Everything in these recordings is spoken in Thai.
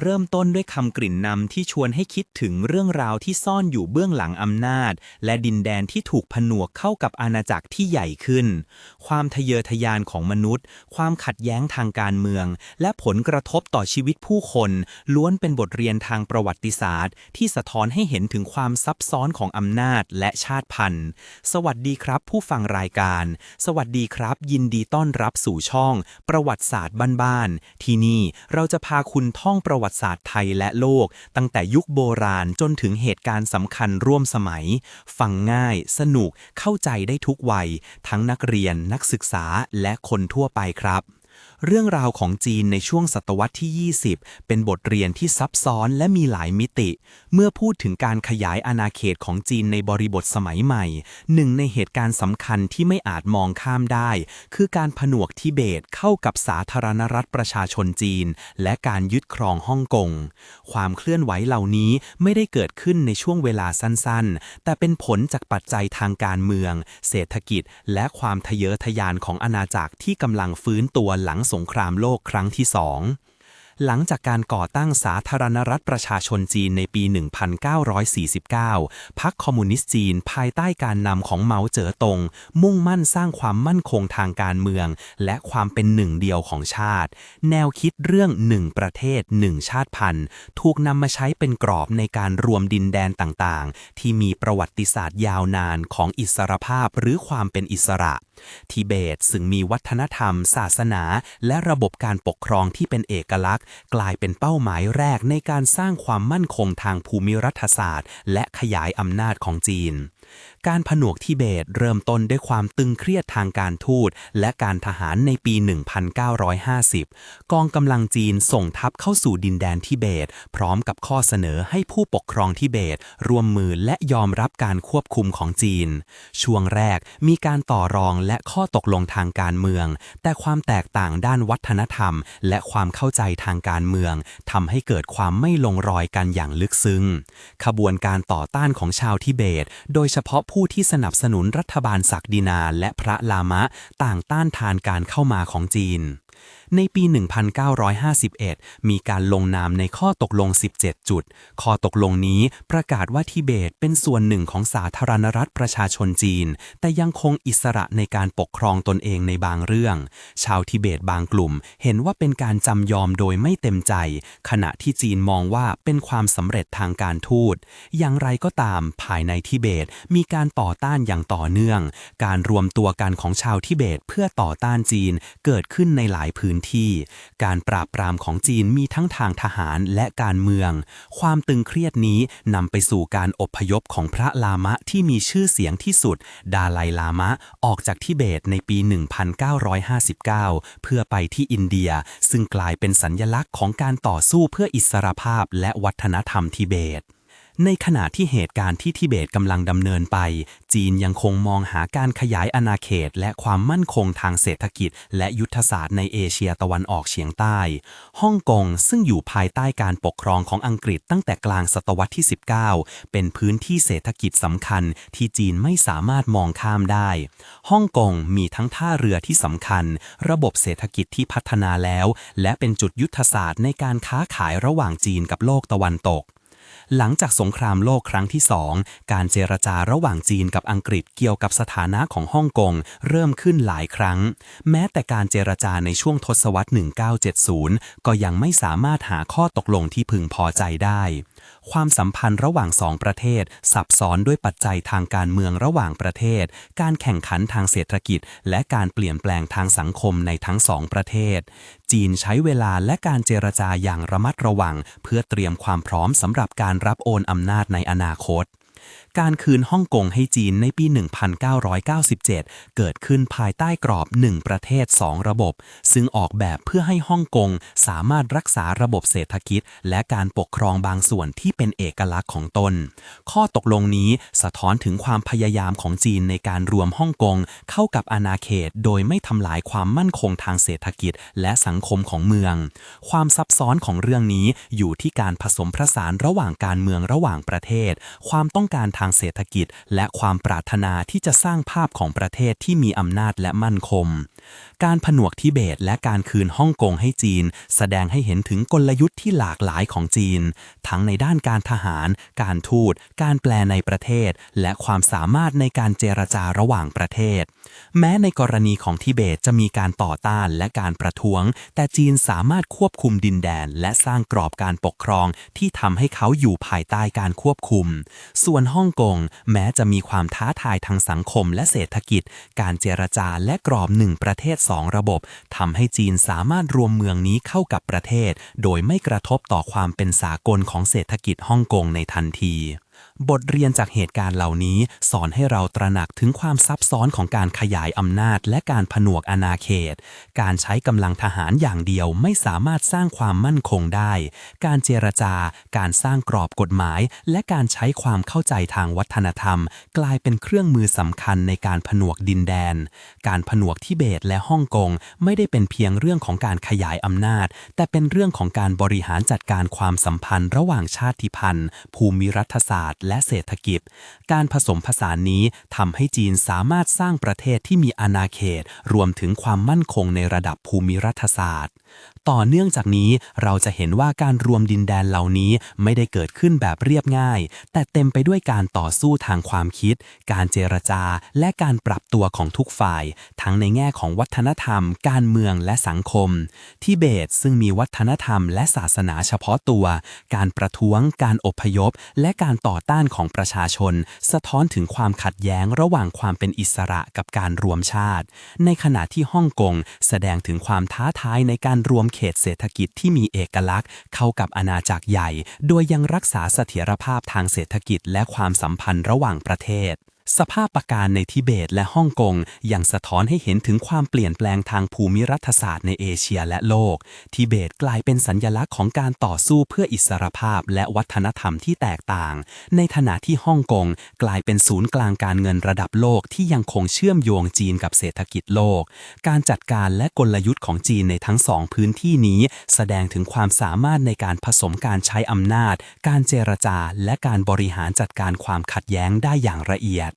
เริ่มต้นด้วยคำกลิ่นนำที่ชวนให้คิดถึงเรื่องราวที่ซ่อนอยู่เบื้องหลังอำนาจ และดินแดนที่ถูกผนวกเข้ากับอาณาจักรที่ใหญ่ขึ้น ความทะเยอทะยานของมนุษย์ ความขัดแย้งทางการเมือง และผลกระทบต่อชีวิตผู้คน ล้วนเป็นบทเรียนทางประวัติศาสตร์ ที่สะท้อนให้เห็นถึงความซับซ้อนของอำนาจและชาติพันธุ์ สวัสดีครับ ผู้ฟังรายการ สวัสดีครับ ยินดีต้อนรับสู่ช่อง ประวัติศาสตร์บ้านๆที่นี่เราจะพาคุณท่องประวัติศาสตร์ไทยและโลก ตั้งแต่ยุคโบราณจนถึงเหตุการณ์สำคัญร่วมสมัย ฟังง่าย สนุก เข้าใจได้ทุกวัย ทั้งนักเรียน นักศึกษาและคนทั่วไปครับ เรื่องราวของจีนในช่วงศตวรรษที่ 20 เป็นบทเรียนที่ซับซ้อนและมีหลายมิติ เมื่อพูดถึงการขยายอาณาเขตของจีนในบริบทสมัยใหม่ หนึ่งในเหตุการณ์สำคัญที่ไม่อาจมองข้ามได้ คือการผนวกทิเบตเข้ากับสาธารณรัฐประชาชนจีน และการยึดครองฮ่องกง ความเคลื่อนไหวเหล่านี้ไม่ได้เกิดขึ้นในช่วงเวลาสั้นๆ แต่เป็นผลจากปัจจัยทางการเมือง เศรษฐกิจ และความทะเยอทะยานของอาณาจักรที่กำลังฟื้นตัวหลังสงครามโลกครั้งที่สอง หลังจากการก่อตั้งสาธารณรัฐประชาชนจีนในปี 1949 พรรคคอมมิวนิสต์จีนภายใต้การนำของเหมาเจ๋อตง มุ่งมั่นสร้างความมั่นคงทางการเมือง และความเป็นหนึ่งเดียวของชาติ แนวคิดเรื่องหนึ่งประเทศหนึ่งชาติพันธุ์ ถูกนำมาใช้เป็นกรอบในการรวมดินแดนต่างๆ ที่มีประวัติศาสตร์ยาวนานของอิสรภาพหรือความเป็นอิสระทิเบตซึ่งมีวัฒนธรรม ศาสนา และระบบการปกครองที่เป็นเอกลักษณ์กลายเป็นเป้าหมายแรกในการสร้างความมั่นคงทางภูมิรัฐศาสตร์ และขยายอำนาจของจีน การผนวกทิเบตเริ่มต้นด้วยความตึงเครียดทางการทูต และการทหารในปี 1950 กองกำลังจีนส่งทัพเข้าสู่ดินแดนทิเบต พร้อมกับข้อเสนอให้ผู้ปกครองทิเบต ร่วมมือและยอมรับการควบคุมของจีน ช่วงแรกมีการต่อรองและข้อตกลงทางการเมือง แต่ความแตกต่างด้านวัฒนธรรม และความเข้าใจทางการเมืองทำให้เกิดความไม่ลงรอยกันอย่างลึกซึ้ง ขบวนการต่อต้านของชาวทิเบต โดยเฉพาะผู้ที่สนับสนุนรัฐบาลศักดินาและพระลามะต่างต้านทานการเข้ามาของจีน ในปี 1951 มีการลงนามในข้อตกลง 17 จุด ข้อตกลงนี้ประกาศว่าทิเบตเป็นส่วนหนึ่งของสาธารณรัฐประชาชนจีน แต่ยังคงอิสระในการปกครองตนเองในบางเรื่อง ชาวทิเบตบางกลุ่ม เห็นว่าเป็นการจำยอมโดยไม่เต็มใจ ขณะที่จีนมองว่าเป็นความสำเร็จทางการทูต อย่างไรก็ตามภายในทิเบตมีการต่อต้านอย่างต่อเนื่อง การรวมตัวกันของชาวทิเบตเพื่อต่อต้านจีนเกิดขึ้นในหลายพื้นที่ การปราบปรามของจีนมีทั้งทางทหารและการเมือง ความตึงเครียดนี้นำไปสู่การอบพยพของพระลามะที่มีชื่อเสียงที่สุด ดาไลลามะออกจากทิเบตในปี 1959 เพื่อไปที่อินเดีย ซึ่งกลายเป็นสัญญลักษณ์ของการต่อสู้เพื่ออิสรภาพและวัฒนธรรมทิเบต ในขณะที่เหตุการณ์ที่ทิเบตกำลังดำเนินไป จีนยังคงมองหาการขยายอาณาเขต และความมั่นคงทางเศรษฐกิจ และยุทธศาสตร์ในเอเชียตะวันออกเฉียงใต้ ฮ่องกงซึ่งอยู่ภายใต้การปกครองของอังกฤษตั้งแต่กลางศตวรรษที่ 19 เป็นพื้นที่เศรษฐกิจสำคัญที่จีนไม่สามารถมองข้ามได้ ฮ่องกงมีทั้งท่าเรือที่สำคัญ ระบบเศรษฐกิจที่พัฒนาแล้ว และเป็นจุดยุทธศาสตร์ในการค้าขายระหว่างจีนกับโลกตะวันตก หลังจากสงครามโลกครั้งที่สองการเจรจาระหว่างจีนกับอังกฤษเกี่ยวกับสถานะของฮ่องกงเริ่มขึ้นหลายครั้ง แม้แต่การเจรจาในช่วงทศวรรษ 1970 ก็ยังไม่สามารถหาข้อตกลงที่พึงพอใจได้ ความสัมพันธ์ระหว่างสองประเทศ ซับซ้อนด้วยปัจจัยทางการเมืองระหว่างประเทศ การแข่งขันทางเศรษฐกิจ และการเปลี่ยนแปลงทางสังคมในทั้งสองประเทศ จีนใช้เวลาและการเจรจาอย่างระมัดระวัง เพื่อเตรียมความพร้อมสำหรับการรับโอนอำนาจในอนาคต การคืนฮ่องกงให้จีนในปี 1997 เกิดขึ้นภายใต้กรอบ 1 ประเทศ 2 ระบบ ซึ่งออกแบบเพื่อให้ฮ่องกงสามารถรักษาระบบเศรษฐกิจ และการปกครองบางส่วนที่เป็นเอกลักษณ์ของตน ข้อตกลงนี้สะท้อนถึงความพยายามของจีนในการรวมฮ่องกงเข้ากับอาณาเขต โดยไม่ทำลายความมั่นคงทางเศรษฐกิจ และสังคมของเมือง ความซับซ้อนของเรื่องนี้อยู่ที่การผสมผสานระหว่างการเมืองระหว่างประเทศ ความต้องการทางเศรษฐกิจ และความปรารถนาที่จะสร้างภาพของประเทศที่มีอำนาจและมั่นคง การผนวกทิเบตและการคืนฮ่องกงให้จีน แสดงให้เห็นถึงกลยุทธ์ที่หลากหลายของจีน ทั้งในด้านการทหาร การทูต การแปลในประเทศ และความสามารถในการเจรจาระหว่างประเทศ แม้ในกรณีของทิเบตจะมีการต่อต้านและการประท้วง แต่จีนสามารถควบคุมดินแดน และสร้างกรอบการปกครองที่ทำให้เขาอยู่ภายใต้การควบคุม ส่วนฮ่องกงแม้จะมีความท้าทายทางสังคมและเศรษฐกิจ การเจรจาและกรอบหนึ่งประเทศสองระบบทำให้จีนสามารถรวมเมืองนี้เข้ากับประเทศ โดยไม่กระทบต่อความเป็นสากลของเศรษฐกิจฮ่องกงในทันที บทเรียนจากเหตุการณ์เหล่านี้ สอนให้เราตระหนักถึงความซับซ้อนของการขยายอำนาจ และการผนวกอาณาเขต การใช้กำลังทหารอย่างเดียวไม่สามารถสร้างความมั่นคงได้ การเจรจา การสร้างกรอบกฎหมาย และการใช้ความเข้าใจทางวัฒนธรรม กลายเป็นเครื่องมือสำคัญในการผนวกดินแดน การผนวกทิเบตและฮ่องกงไม่ได้เป็นเพียงเรื่องของการขยายอำนาจ แต่เป็นเรื่องของการบริหารจัดการความสัมพันธ์ ระหว่างชาติพันธุ์ ภูมิรัฐศาสตร์และเศรษฐกิจ การผสมผสานนี้ทำให้จีนสามารถสร้างประเทศที่มีอาณาเขต รวมถึงความมั่นคงในระดับภูมิรัฐศาสตร์ ต่อเนื่องจากนี้เราจะเห็นว่าการรวมดินแดนเหล่านี้ไม่ได้เกิดขึ้นแบบเรียบง่าย แต่เต็มไปด้วยการต่อสู้ทางความคิด การเจรจา และการปรับตัวของทุกฝ่าย ทั้งในแง่ของวัฒนธรรม การเมืองและสังคม ทิเบตซึ่งมีวัฒนธรรมและศาสนาเฉพาะตัว การประท้วง การอพยพ และการต่อต้านของประชาชน สะท้อนถึงความขัดแย้งระหว่างความเป็นอิสระกับการรวมชาติ ในขณะที่ฮ่องกงแสดงถึงความท้าทายในการรวมเขตเศรษฐกิจที่มีเอกลักษณ์ เข้ากับอาณาจักรใหญ่ โดยยังรักษาเสถียรภาพทางเศรษฐกิจและความสัมพันธ์ระหว่างประเทศ สภาพประการในทิเบตและฮ่องกงยังสะท้อนให้เห็นถึงความเปลี่ยนแปลงทางภูมิรัฐศาสตร์ในเอเชียและโลก ทิเบตกลายเป็นสัญญลักษณ์ของการต่อสู้เพื่ออิสรภาพและวัฒนธรรมที่แตกต่าง ในขณะที่ฮ่องกงกลายเป็นศูนย์กลางการเงินระดับโลกที่ยังคงเชื่อมโยงจีนกับเศรษฐกิจโลก การจัดการและกลยุทธ์ของจีนในทั้งสองพื้นที่นี้ แสดงถึงความสามารถในการผสมการใช้อำนาจ การเจรจา และการบริหารจัดการความขัดแย้งได้อย่างละเอียด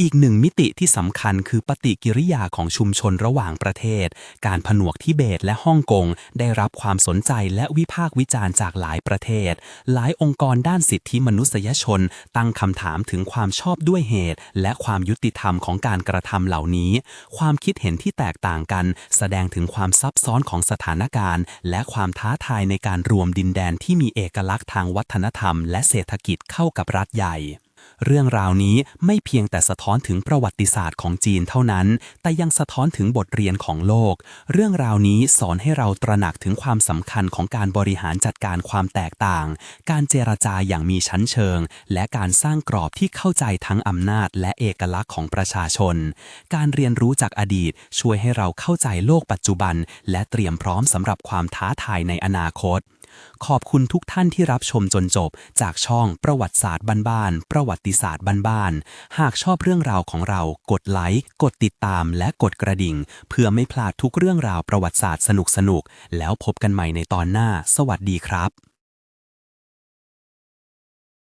อีกหนึ่งมิติที่สำคัญคือปฏิกิริยาของชุมชนระหว่างประเทศ การผนวกทิเบตและฮ่องกง ได้รับความสนใจและวิพากษ์วิจารณ์จากหลายประเทศ หลายองค์กรด้านสิทธิมนุษยชน ตั้งคำถามถึงความชอบด้วยเหตุ และความยุติธรรมของการกระทำเหล่านี้ ความคิดเห็นที่แตกต่างกัน แสดงถึงความซับซ้อนของสถานการณ์ และความท้าทายในการรวมดินแดนที่มีเอกลักษณ์ทางวัฒนธรรม และเศรษฐกิจเข้ากับรัฐใหญ่ เรื่องราวนี้ไม่เพียงแต่สะท้อนถึงประวัติศาสตร์ของจีนเท่านั้น แต่ยังสะท้อนถึงบทเรียนของโลก เรื่องราวนี้สอนให้เราตระหนักถึงความสำคัญของการบริหารจัดการความแตกต่าง การเจรจาอย่างมีชั้นเชิง และการสร้างกรอบที่เข้าใจทั้งอำนาจ และเอกลักษณ์ของประชาชน การเรียนรู้จากอดีต ช่วยให้เราเข้าใจโลกปัจจุบัน และเตรียมพร้อมสำหรับความท้าทายในอนาคต ขอบคุณทุกท่านที่รับชมจนจบ จากช่องประวัติศาสตร์บ้านๆ ประวัติศาสตร์บ้านๆ หากชอบเรื่องราวของเรา กดไลค์ กดติดตาม และกดกระดิ่ง เพื่อไม่พลาดทุกเรื่องราวประวัติศาสตร์สนุกๆ แล้วพบกันใหม่ในตอนหน้า สวัสดีครับ